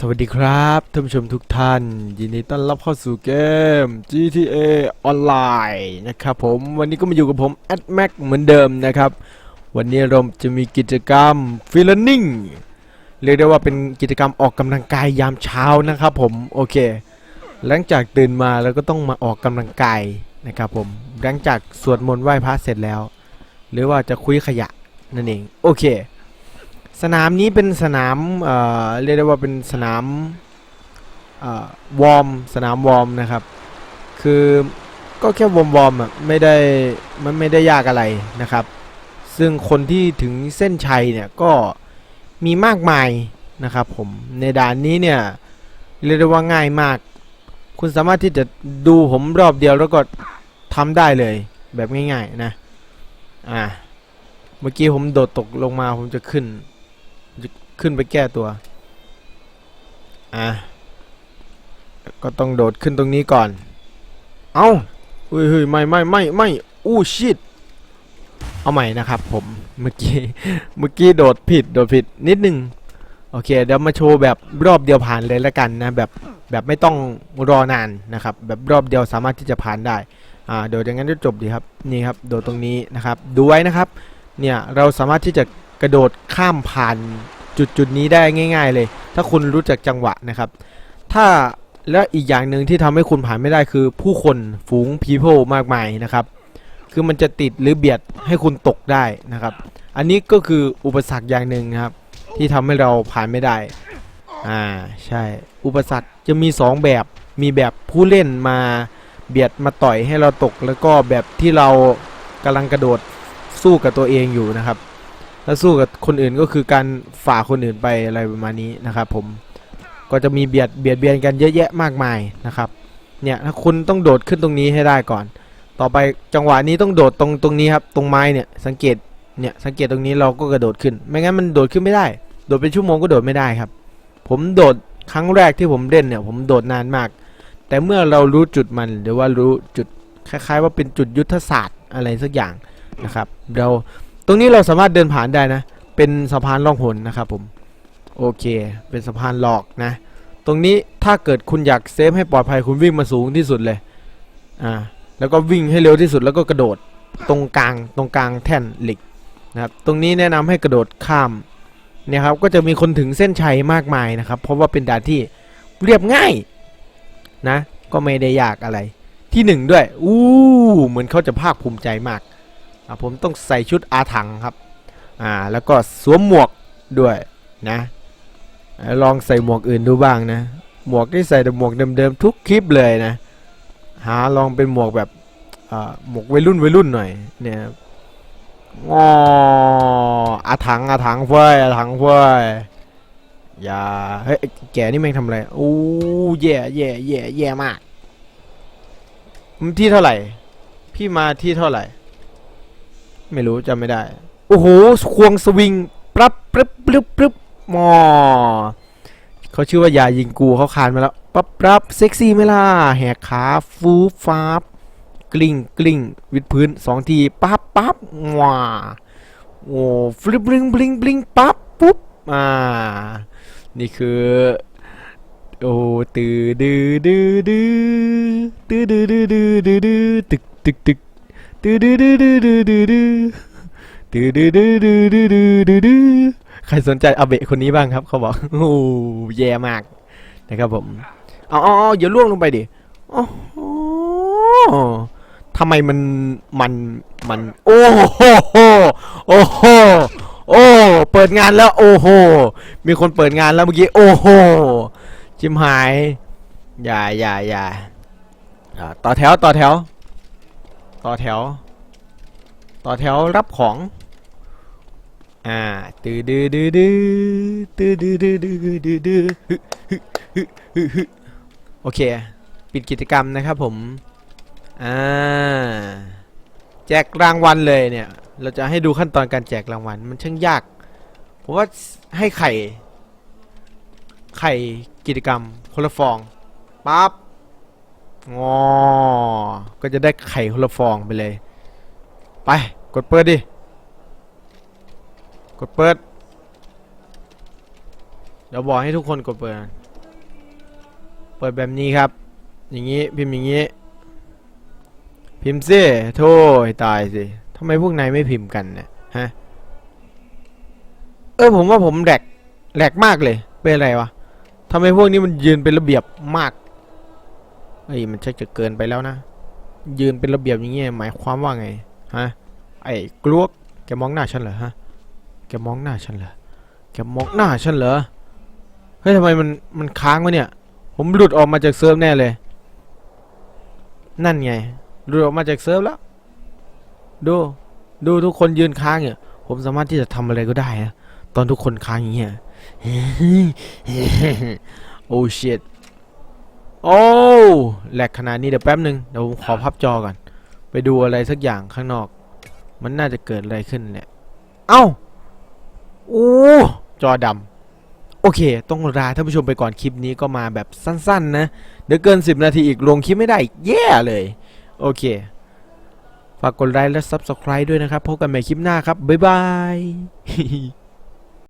สวัสดีครับท่านผู้ชมทุกท่าน ยินดีต้อนรับเข้าสู่เกม GTA Online นะครับผมวันนี้ก็มาอยู่กับผม a d m a c เหมือนเดิมนะครับ วันนี้เราจะมีกิจกรรมฟิลนิ่งเรียกได้ว่าเป็นกิจกรรมออกกำลังกายยามเช้านะครับผมโอเค หลังจากตื่นมาแล้วก็ต้องมาออกกำลังกายนะครับผมหลังจากสวดมนต์ไหว้พระเสร็จแล้ว หรือว่าจะคุยขยะนั่นเองโอเค สนามนี้เป็นสนามเอ่อเรียกได้ว่าเป็นสนามเอ่อวอร์มสนามวอร์มนะครับ คือก็แค่วอร์มวอร์มอะไม่ได้มันไม่ได้ยากอะไรนะครับ ซึ่งคนที่ถึงเส้นชัยเนี่ยก็มีมากมายนะครับผมในด่านนี้เนี่ยเรียกได้ว่าง่ายมาก คุณสามารถที่จะดูผมรอบเดียวแล้วก็ทำได้เลยแบบง่ายๆนะอ่าเมื่อกี้ผมโดดตกลงมาผมจะขึ้น ขึ้นไปแก้ตัว อะ ก็ต้องโดดขึ้นตรงนี้ก่อน เอา้าเฮ้ยเฮ้ยไม่ไม่ไม่ไม่อู้ชิดเอาใหม่นะครับผม เมื่อกี้ เมื่อกี้โดดผิด โดดผิดนิดนึง โอเค เดี๋ยวมาโชว์แบบรอบเดียวผ่านเลยแล้วกันนะ แบบ แบบไม่ต้องรอนานนะครับ แบบรอบเดียวสามารถที่จะผ่านได้ อ่า โดดอย่างนั้นก็จบดีครับ นี่ครับ โดดตรงนี้นะครับ ดูไว้นะครับ เนี่ย เราสามารถที่จะ กระโดดข้ามผ่านจุดจุดนี้ได้ง่าย ๆ เลย ถ้าคุณรู้จักจังหวะนะครับ ถ้าและอีกอย่างหนึ่งที่ทำให้คุณผ่านไม่ได้คือผู้คนฝูง people มากมายนะครับ คือมันจะติดหรือเบียดให้คุณตกได้นะครับ อันนี้ก็คืออุปสรรคอย่างหนึ่งครับ ที่ทำให้เราผ่านไม่ได้ อ่าใช่ อุปสรรคจะมี 2 แบบ มีแบบผู้เล่นมาเบียดมาต่อยให้เราตก แล้วก็แบบที่เรากำลังกระโดดสู้กับตัวเองอยู่นะครับ ถ้าสู้กับคนอื่นก็คือการฝ่าคนอื่นไปอะไรประมาณนี้นะครับผมก็จะมีเบียดเบียดเบียนกันเยอะแยะมากมายนะครับเนี่ยถ้าคุณต้องโดดขึ้นตรงนี้ให้ได้ก่อน ต่อไปจังหวะนี้ต้องโดดตรงตรงนี้ครับตรงไม้เนี่ยสังเกตเนี่ยสังเกตตรงนี้เราก็กระโดดขึ้น ไม่งั้นมันโดดขึ้นไม่ได้ โดดเป็นชั่วโมงก็โดดไม่ได้ครับ ผมโดดครั้งแรกที่ผมเล่นเนี่ย ผมโดดนานมาก แต่เมื่อเรารู้จุดมันหรือว่ารู้จุดคล้าย ๆ ว่าเป็นจุดยุทธศาสตร์อะไรสักอย่างนะครับ เรา ตรงนี้เราสามารถเดินผ่านได้นะ เป็นสะพานล่องหนนะครับผมโอเค เป็นสะพานหลอกนะ ตรงนี้ถ้าเกิดคุณอยากเซฟให้ปลอดภัยคุณวิ่งมาสูงที่สุดเลยอ่าแล้วก็วิ่งให้เร็วที่สุดแล้วก็กระโดดตรงกลางตรงกลางแท่นเหล็กนะครับตรงนี้แนะนำให้กระโดดข้ามเนี่ยครับก็จะมีคนถึงเส้นชัยมากมายนะครับ เพราะว่าเป็นด่านที่เรียบง่ายนะ ก็ไม่ได้ยากอะไรที่หนึ่งด้วยอู้เหมือนเขาจะภาคภูมิใจมาก ผมต้องใส่ชุดอาถังครับอ่าแล้วก็สวมหมวกด้วยนะลองใส่หมวกอื่นดูบ้างนะ หมวกที่ใส่แต่หมวกเดิมๆทุกคลิปเลยนะ หาลองเป็นหมวกแบบหมวกวัยรุ่นวัยรุ่นหน่อยเนี่ยงออาถังอาถังเฟ้ยอาถังเฟ้ยอย่าเฮ้ยแกนี่แม่งทำอะไรโอ้แย่แย่แย่แย่มากมที่เท่าไหร่ พี่มาที่เท่าไหร่ ไม่รู้จำไม่ได้ โอ้โห ควงสวิงปรับปรึบปรึบปรึบมอเขาชื่อว่ายายิงกูเขาคานมาแล้วปั๊บปรับเซ็กซี่ไหมล่ะแหกขาฟูฟ้าบกลิ้งกลิ้งวิดพื้นสองทีปั๊บปั๊บว้าโอ้ฟลิปบลิงบลิงบลิงปั๊บปุ๊บอ่านี่คือโอ้ตือดื้อดื้อดือตือดื้อดื้อดื้อดือดือตึกตึกตึก ดูดูดูดูดูดูดูดูดูดูดูดูดูดูดูใครสนใจอาเบะคนนี้บ้างครับ เขาบอกโอ้แย่มากนะครับผมเอาเอาเอาอย่าล่วงลงไปดิโอ้ทำไมมันมันมัน โอ้โหโอ้โหโอ้เปิดงานแล้ว โอ้โหมีคนเปิดงานแล้วเมื่อกี้โอ้โหจิมหาย อย่าอย่าอย่าต่อแถวต่อแถว ต่อแถว ต่อแถวรับของ อ่าตือดือดือดือตือดือดือดือดือดือฮึฮึฮึฮึฮึโอเค ปิดกิจกรรมนะครับผม อ่า แจกรางวัลเลยเนี่ย เราจะให้ดูขั้นตอนการแจกรางวัล มันช่างยาก ผมว่าให้ไข่ ไข่กิจกรรมคนละฟองปั๊บ งอก็จะได้ไข่คนละฟองไปเลย ไป กดเปิดดิ กดเปิด เดี๋ยวบอกให้ทุกคนกดเปิด เปิดแบบนี้ครับ อย่างนี้พิมพ์อย่างนี้ พิมพ์สิโธ่ตายสิทำไมพวกนายไม่พิมพ์กันเนี่ยฮะ เออผมว่าผมแหลกแหลกมากเลย เป็นอะไรวะทำไมพวกนี้มันยืนเป็นระเบียบมาก เอ้ยมันชักจะเกินไปแล้วนะ ยืนเป็นระเบียบอย่างเงี้ยหมายความว่าไงฮะไอ้กลวกแกมองหน้าฉันเหรอฮะแกมองหน้าฉันเหรอแกมองหน้าฉันเหรอเฮ้ยทำไมมันมันค้างวะเนี่ย ผมหลุดออกมาจากเซิร์ฟแน่เลย นั่นไงหลุดออกมาจากเซิร์ฟแล้วดูดูทุกคนยืนค้างเนี่ยผมสามารถที่จะทำอะไรก็ได้นะตอนทุกคนค้างอย่างเงี้ยโอ้ชิต โอ้แหลกขนาดนี้เดี๋ยวแป๊บหนึ่งเดี๋ยวผมขอพับจอก่อน ไปดูอะไรสักอย่างข้างนอก มันน่าจะเกิดอะไรขึ้นเนี่ย เอ้าโอ้จอดำโอเค ต้องลาท่านผู้ชมไปก่อนคลิปนี้ก็มาแบบสั้นๆ นะ เดี๋ยวเกิน 10 นาทีอีกลงคลิปไม่ได้แย่เลย โอเค ฝากกดไลค์และ Subscribe ด้วยนะครับ พบกันใหม่คลิปหน้าครับ บ๊ายบาย